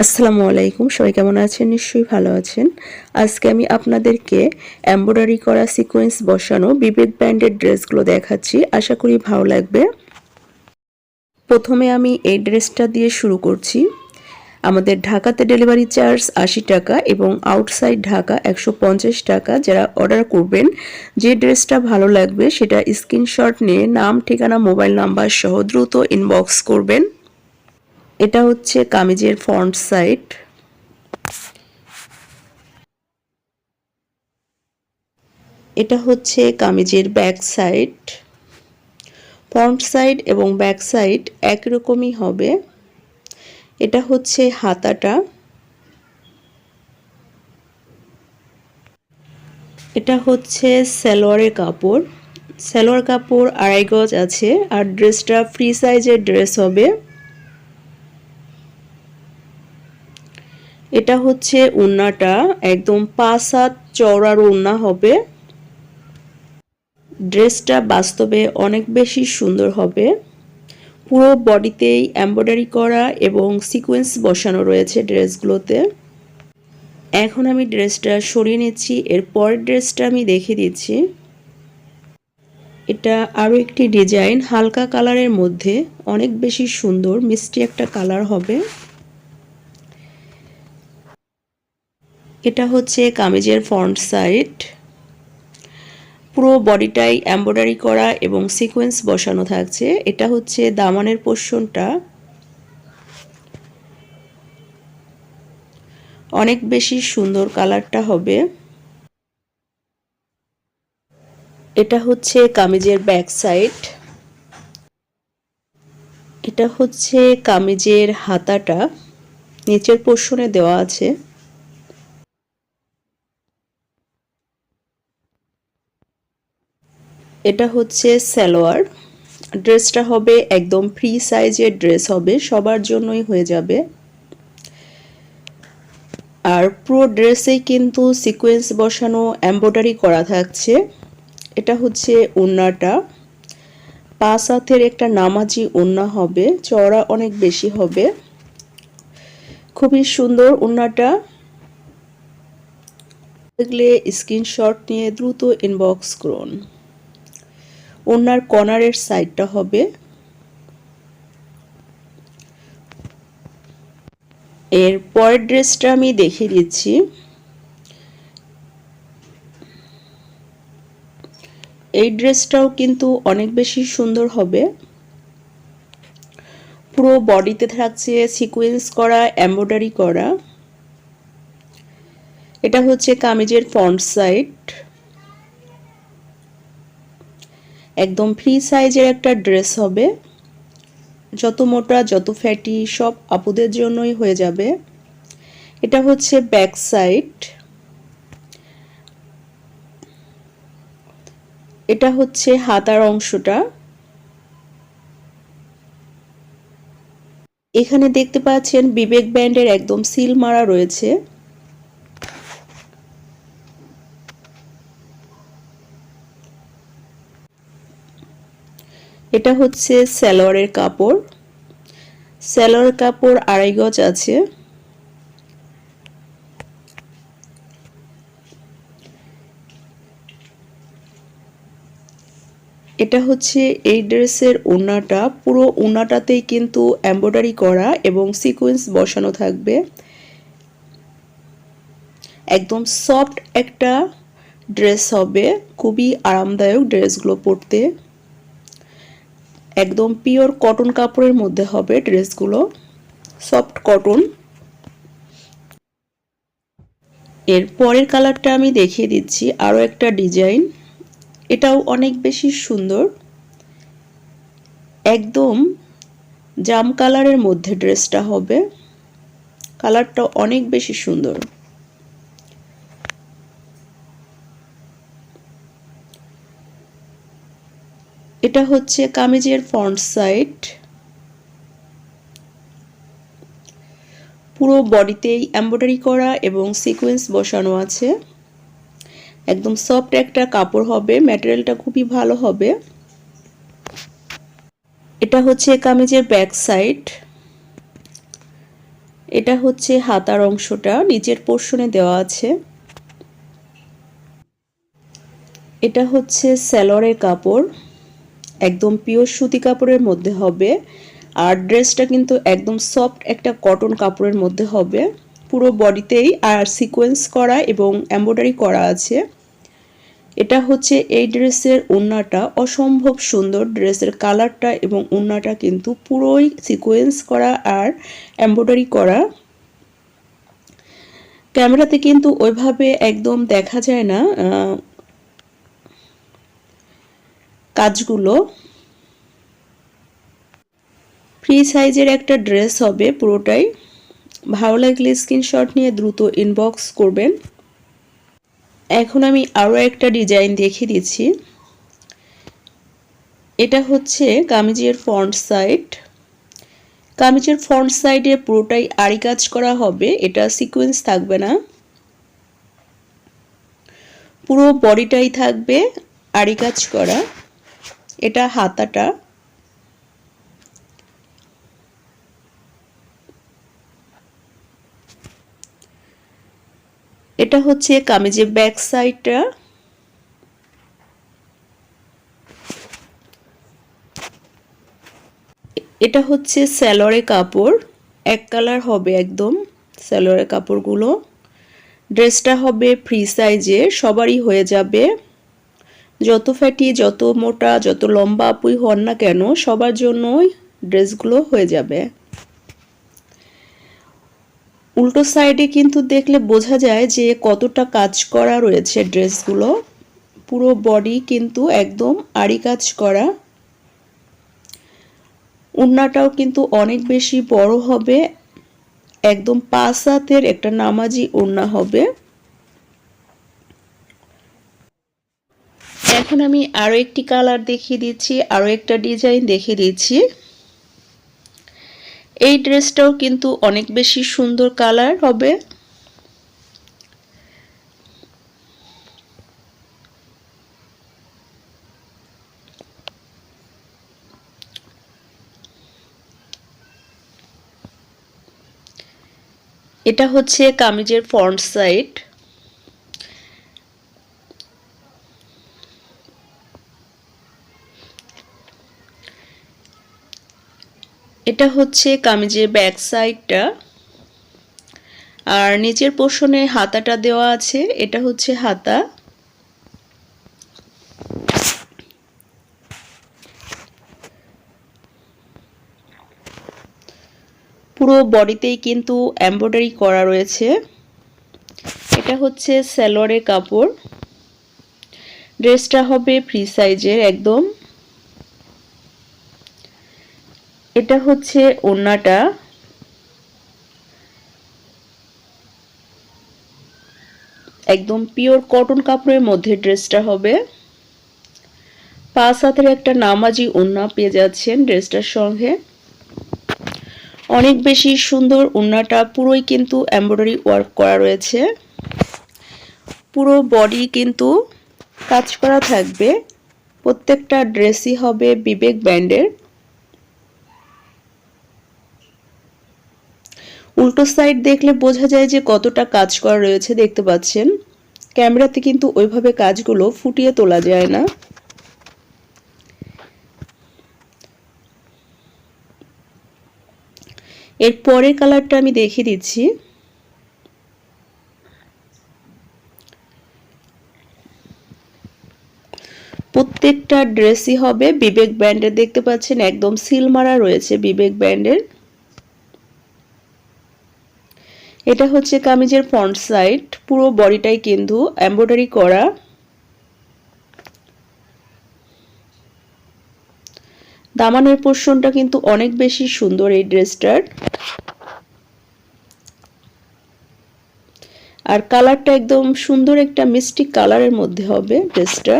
আসসালামু আলাইকুম। সবাই কেমন আছেন? নিশ্চয়ই ভালো আছেন। আজকে আমি আপনাদেরকে এমব্রয়ডারি করা সিকোয়েন্স বসানো বিবেক ব্র্যান্ডের ড্রেসগুলো দেখাচ্ছি। আশা করি ভালো লাগবে। প্রথমে আমি এই ড্রেসটা দিয়ে শুরু করছি। আমাদের ঢাকাতে ডেলিভারি চার্জ আশি টাকা এবং আউটসাইড ঢাকা একশো পঞ্চাশ টাকা। যারা অর্ডার করবেন, যে ড্রেসটা ভালো লাগবে সেটা স্ক্রিনশট নিয়ে নাম, ঠিকানা, মোবাইল নাম্বার সহ দ্রুত ইনবক্স করবেন। এটা হচ্ছে কামিজের ফ্রন্ট সাইড। এটা হচ্ছে কামিজের ব্যাক সাইড। ফ্রন্ট সাইড এবং ব্যাক সাইড একরকমই হবে। এটা হচ্ছে হাতাটা। এটা হচ্ছে সালোয়ারের কাপড়। সালোয়ার কাপড় আড়াই গজ আছে আর ড্রেসটা ফ্রি সাইজের ড্রেস হবে। এটা হচ্ছে উন্নাটা একদম পাঁচ হাত চওড়ার উন্না হবে। ড্রেসটা বাস্তবে অনেক বেশি সুন্দর হবে। পুরো বডিতেই এমব্রয়ডারি করা এবং সিকোয়েন্স বসানো রয়েছে ড্রেসগুলোতে। এখন আমি ড্রেসটা সরিয়ে নিচ্ছি এর পরের ড্রেসটা আমি দেখে দিচ্ছি। এটা আরও একটি ডিজাইন, হালকা কালারের মধ্যে, অনেক বেশি সুন্দর, মিষ্টি একটা কালার হবে। এটা হচ্ছে কামিজের ফ্রন্ট সাইড। পুরো বডিটাই এমব্রয়ডারি করা এবং সিকোয়েন্স বসানো থাকছে। এটা হচ্ছে দামানের পোর্শনটা। অনেক বেশি সুন্দর কালারটা হবে। এটা হচ্ছে কামিজের ব্যাক সাইড। এটা হচ্ছে কামিজের হাতাটা। নিচের পোর্শনে দেওয়া আছে। এটা হচ্ছে সালোয়ার। ড্রেসটা হবে একদম ফ্রি সাইজের ড্রেস হবে, সবার জন্যই হয়ে যাবে। আর পুরো ড্রেসে কিন্তু সিকোয়েন্স বসানো এম্ব্রয়ডারি করা থাকছে। এটা হচ্ছে ওড়নাটা পাঁচ হাতের একটা নামাজি ওড়না হবে, চওড়া অনেক বেশি হবে। খুবই সুন্দর ওড়নাটা দেখলে স্ক্রিনশট নিয়ে দ্রুত ইনবক্স করুন। ওনার কর্নারের সাইডটা হবে। এর পরের ড্রেসটা আমি দেখিয়ে দিচ্ছি। এই ড্রেসটাও কিন্তু অনেক বেশি সুন্দর হবে। পুরো বডিতে থাকছে সিকোয়েন্স করা, এমব্রয়ডারি করা। এটা হচ্ছে কামিজের ফ্রন্ট সাইড। একদম ফ্রি সাইজের একটা ড্রেস হবে। যত মোটা, যত ফ্যাটি সব আপুদের জন্যই হয়ে যাবে। এটা হচ্ছে ব্যাক সাইড এটা হচ্ছে হাতার অংশটা। এখানে দেখতে পাচ্ছেন বিবেক ব্যান্ডের একদম সিল মারা রয়েছে। এটা হচ্ছে স্যালোয়ারের কাপড়। স্যালোয়ার কাপড় আড়াই গজ আছে। এটা হচ্ছে এই ড্রেসের ওনাটা পুরো ওনাটাতেই কিন্তু এমব্রয়ডারি করা এবং সিকোয়েন্স বসানো থাকবে। একদম সফট একটা ড্রেস হবে। খুবই আরামদায়ক ড্রেসগুলো পরতে। একদম পিওর কটন কাপড়ের মধ্যে হবে ড্রেসগুলো। সফট কটন এর পরের কালারটা আমি দেখিয়ে দিচ্ছি আরও একটা ডিজাইন এটাও অনেক বেশি সুন্দর। একদম জাম কালারের মধ্যে ড্রেসটা হবে। কালারটা অনেক বেশি সুন্দর। এটা হচ্ছে কামিজের ফ্রন্ট সাইড। পুরো বডিতেই এমব্রয়ডারি করা এবং সিকোয়েন্স বসানো আছে। একদম সফট একটা কাপড় হবে, ম্যাটেরিয়ালটা খুবই ভালো হবে। এটা হচ্ছে কামিজের ব্যাক সাইড। এটা হচ্ছে হাতার অংশটা, নিচের পোর্শনে দেওয়া আছে। এটা হচ্ছে স্যালোয়ারের কাপড়। একদম পিওর সুতি কাপড়ের মধ্যে হবে। আর ড্রেসটা কিন্তু একদম সফট একটা কটন কাপড়ের মধ্যে হবে। পুরো বডিতেই আর সিকোয়েন্স করা এবং এম্ব্রয়ডারি করা আছে। এটা হচ্ছে এই ড্রেসের ওড়নাটা। অসম্ভব সুন্দর ড্রেসের কালারটা এবং ওড়নাটা কিন্তু পুরোই সিকোয়েন্স করা আর এম্ব্রয়ডারি করা। ক্যামেরাতে কিন্তু ওইভাবে একদম দেখা যায় না। কাজগুলো। ফ্রি সাইজের একটা ড্রেস হবে পুরোটাই। ভালো লাগলে স্ক্রিনশট নিয়ে দ্রুত ইনবক্স করবেন। এখন আমি আরও একটা ডিজাইন দেখিয়ে দিচ্ছি। এটা হচ্ছে কামিজের ফ্রন্ট সাইড। কামিজের ফ্রন্ট সাইডে পুরোটাই আড়ি কাজ করা হবে, এটা সিকোয়েন্স থাকবে না। পুরো বডিটাই থাকবে, আড়ি কাজ করা। এটা হাতাটা। এটা হচ্ছে কামিজের ব্যাক সাইডটা। এটা হচ্ছে স্যালোরে কাপড়। এক কালার হবে একদম স্যালোরে কাপড়গুলো। ড্রেসটা হবে ফ্রি সাইজে সবারই হয়ে যাবে। যত ফ্যাটি, যত মোটা, যত লম্বা আপুই হন না কেন, সবার জন্যই ড্রেসগুলো হয়ে যাবে। উল্টো সাইডে কিন্তু দেখলে বোঝা যায় যে কতটা কাজ করা রয়েছে ড্রেসগুলো। পুরো বডি কিন্তু একদম আড়ি কাজ করা। উন্নাটাও কিন্তু অনেক বেশি বড় হবে। একদম পাঁচ হাতের একটা নামাজি ওড়না হবে। এখন আমি আরও একটি কালার দেখিয়ে দিচ্ছি আরও একটা ডিজাইন দেখিয়ে দিচ্ছি। এই ড্রেসটাও কিন্তু অনেক বেশি সুন্দর কালার হবে। এটা হচ্ছে কামিজের ফ্রন্ট সাইড এটা হচ্ছে কামিজের ব্যাক সাইডটা আর নিচের পোষণে হাতাটা দেওয়া আছে, এটা হচ্ছে হাতা। পুরো বডিতেই কিন্তু এমব্রয়ডারি করা রয়েছে। এটা হচ্ছে স্যালোয়ারের কাপড়। ড্রেসটা হবে ফ্রি সাইজের একদম। এটা হচ্ছে ওড়নাটা। একদম পিওর কটন কাপড়ের মধ্যে ড্রেসটা হবে। পাঁচ হাতের একটা নামাজি ওড়না পেয়ে যাচ্ছেন ড্রেসটার সঙ্গে। অনেক বেশি সুন্দর ওড়নাটা, পুরোই কিন্তু এমব্রয়ডারি ওয়ার্ক করা রয়েছে। পুরো বডি কিন্তু কাজ করা থাকবে। প্রত্যেকটা ড্রেসই হবে বিবেক ব্যান্ডের উল্টো সাইড দেখলে বোঝা যায় যে কতটা কাজ করা রয়েছে দেখতে পাচ্ছেন। ক্যামেরাতে কিন্তু ওইভাবে কাজগুলো ফুটিয়ে তোলা যায় না। এর পরের কালারটা আমি দেখিয়ে দিচ্ছি। প্রত্যেকটা ড্রেসই হবে বিবেক ব্যান্ডের দেখতে পাচ্ছেন একদম সিল মারা রয়েছে বিবেক ব্যান্ডের এটা হচ্ছে কামিজের ফ্রন্ট সাইড, পুরো বডিটাই কিন্তু এমব্রয়ডারি করা। দামানের পোর্শনটা কিন্তু অনেক বেশি সুন্দর এই ড্রেসটার। আর কালারটা একদম সুন্দর একটা মিষ্টি কালারের মধ্যে হবে ড্রেসটা।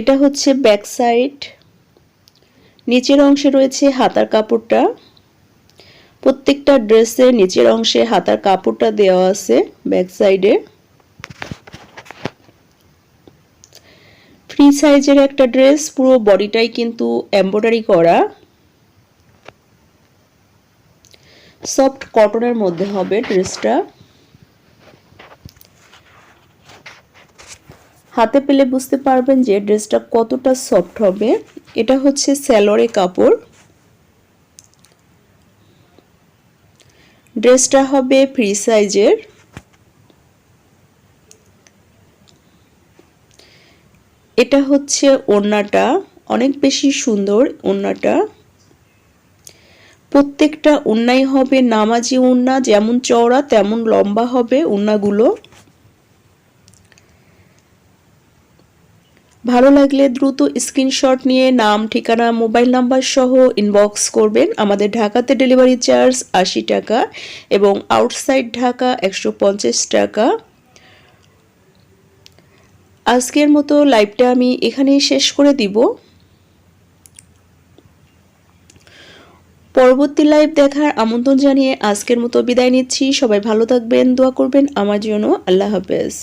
এটা হচ্ছে ব্যাক সাইড নিচের অংশে রয়েছে হাতার কাপড়টা। প্রত্যেকটা ড্রেসের নিচের অংশে হাতার কাপড়টা দেওয়া আছে ব্যাক সাইডে ফ্রি সাইজের একটা ড্রেস, পুরো বডিটাই কিন্তু এমব্রয়ডারি করা। সফট কটনের মধ্যে হবে ড্রেসটা। হাতে পেলে বুঝতে পারবেন যে ড্রেসটা কতটা সফট হবে। এটা হচ্ছে স্যালোরে কাপড়। ড্রেসটা হবে ফ্রি সাইজের। এটা হচ্ছে ওড়নাটা, অনেক বেশি সুন্দর ওড়নাটা। প্রত্যেকটা ওড়নাই হবে নামাজি ওড়না, যেমন চওড়া তেমন লম্বা হবে উন্নাগুলো ভালো লাগলে দ্রুত স্ক্রিনশট নিয়ে নাম, ঠিকানা, মোবাইল নাম্বার সহ ইনবক্স করবেন আমাদের ঢাকাতে ডেলিভারি চার্জ আশি টাকা এবং আউটসাইড ঢাকা একশো পঞ্চাশ টাকা। আজকের মতো লাইভটা আমি এখানেই শেষ করে দিব। পরবর্তী লাইভ দেখার আমন্ত্রণ জানিয়ে আজকের মতো বিদায় নিচ্ছি। সবাই ভালো থাকবেন, দোয়া করবেন আমার জন্য। আল্লাহ হাফেজ।